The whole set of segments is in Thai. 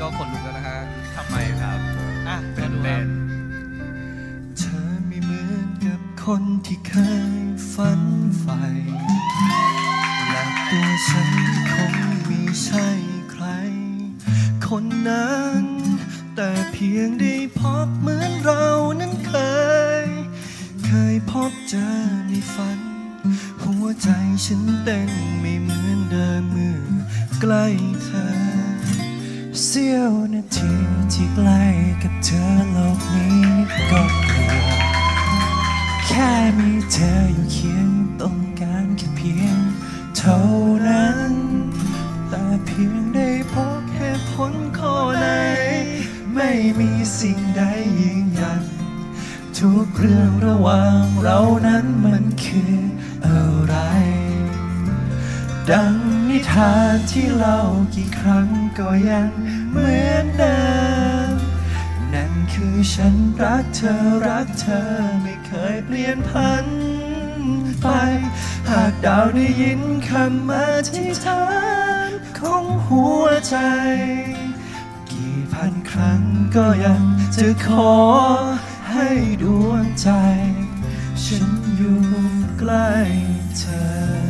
ก็ขนลุกแล้วนะฮะทำไมครับอะตื่นดูคเต้รับนเธอไม่เหมือนกับคนที่เคยฝันใฝ่และตัวฉันคงไม่ใช่ใคร คนนั้น แต่เพียงได้พบเหมือนเรานั้นเคย เคยพบเจอในฝัน หัวใจฉันเต้นไม่เหมือนเดิมเมื่อใกล้เธอ เสี้ยวนาทีที่ใกล้กับเธอโลกนี้ก็เกือบแค่มีเธออยู่เคียงต้องการแค่เพียงเท่านั้น แต่เพียงได้พบเหตุผลข้อไหน ไม่มีสิ่งใดยืนยัน ทุกเรื่องระหว่างเรานั้นมันคืออะไร ดัง นิทานที่เล่ากี่ครั้งก็ยังเหมือนเดิม นั่นคือฉันรักเธอรักเธอไม่เคยเปลี่ยนพันไป หากดาวได้ยินคำอธิษฐานของหัวใจ กี่พันครั้งก็ยังจะขอให้ดวงใจ ฉันอยู่ใกล้เธอ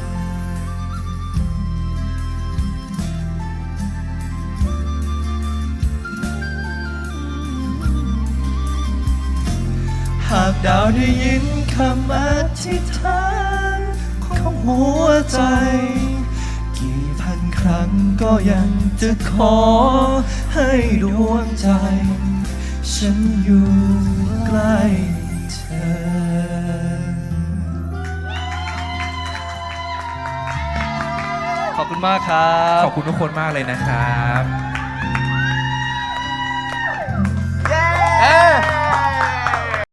หากดาวได้ยินคำอธิษฐานของหัวใจ กี่พันครั้งก็ยังจะขอให้ดวงใจ ฉันอยู่ใกล้เธอ ขอบคุณมากครับ ขอบคุณทุกคนมากเลยนะครับ